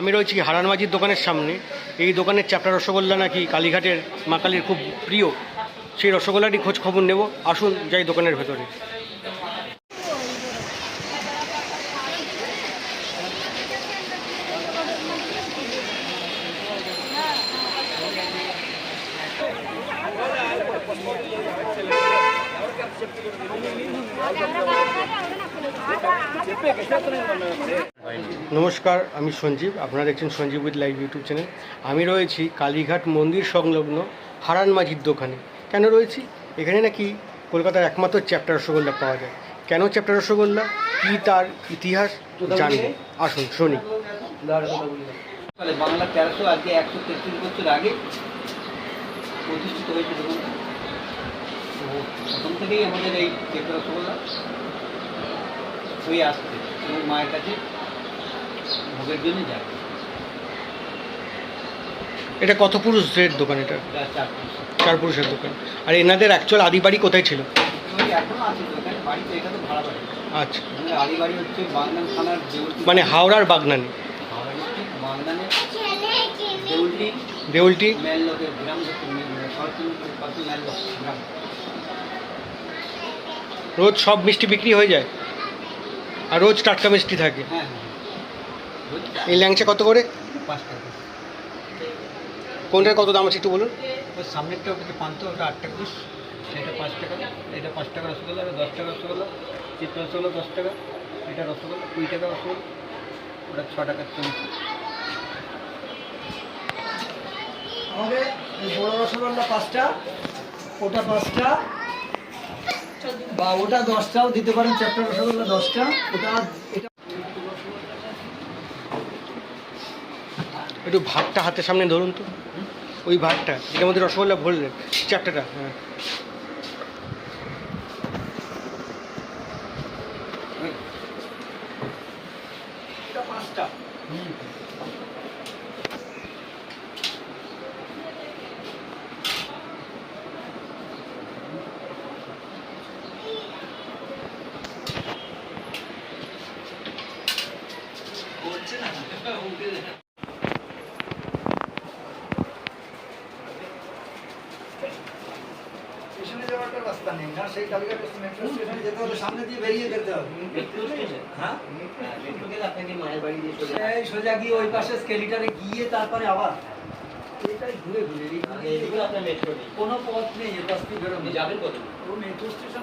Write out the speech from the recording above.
আমি রয়েছি হারান মাঝির দোকানের সামনে। এই দোকানের চ্যাপ্টা রসগোল্লা নাকি কালীঘাটের মা কালীর খুব প্রিয়, সেই রসগোল্লাটি খোঁজ খবর নেব। আসুন, যাই দোকানের ভেতরে। নমস্কার আমি সঞ্জীব আপনারা দেখছেন Sanjeev with live YouTube channel. আমি রয়েছি কালীঘাট মন্দির সংলগ্ন হারান মাঝির দোকানে। কেন রয়েছি? এখানে নাকি কলকাতার একমাত্র চ্যাপ্টার রসগোল্লা পাওয়া যায়। কেন চ্যাপ্টার রসগোল্লা? কী তার ইতিহাস? জানব। আসুন শুনি। বাংলা তেরোশো আজকে একশো তেত্রিশ বছর আগে প্রতিষ্ঠিত হয়েছে প্রথম থেকেই আমাদের এই রসগোল্লা হয়ে আসছে। এবং মায়ের কাছে ভোগের জন্য যায় এটা কত পুরুষদের দোকান এটা? চার পুরুষের। দোকান। আর এনাদের অ্যাকচুয়াল আদি বাড়ি কোথায় ছিল? আচ্ছা। আমাদের আদি বাড়ি হচ্ছে বাগনান থানার দেউলটি। মানে হাওড়ার বাগনানি। দেউলটি? গ্রাম। রোজ সব মিষ্টি বিক্রি হয়ে যায়? আর রোজ টাটকা মিষ্টি থাকে? হ্যাঁ হ্যাঁ? এই ল্যাংচা কত করে? পাঁচ টাকা কোনটার কত দাম আছে একটু বলুন? সামনেরটা ওটা পান্ত ওটা আট টাকা পিস সেটা পাঁচ টাকা। এটা পাঁচ টাকা রসগোল্লা এটা দশ টাকা রসগোল্লা। চিত্র রসগোল্লা দশ টাকা এটা রসগোল্লা কুড়ি টাকা রসগোল্লা। ওটা ছ আমাদের এই বড় রসগোল্লা পাঁচটা ওটা পাঁচটা বা ওটা দশটাও দিতে পারেন চ্যাপ্টার রসগোল্লা দশটা। ওটা একটু ভাতটা হাতের সামনে ধরুন তো। ওই ভাতটা যেটার মধ্যে রসগোল্লা ভরলেন চ্যাপ্টাটা হ্যাঁ। এটা পাঁচটা। স্টেশনে যাওয়ার একটা রাস্তা নেই না? সেই কালীঘাট মেট্রো স্টেশনে যেতে হলে সামনে দিয়ে বেরিয়ে যেতে হবে। হ্যাঁ? সেই সোজা গিয়ে ওই পাশে স্কেলিটারে গিয়ে তারপরে আবার। এটাই ঘুরে ঘুরে কোনো পথ নেই পাশ বেরোনো। যাবেন কত মেট্রো স্টেশন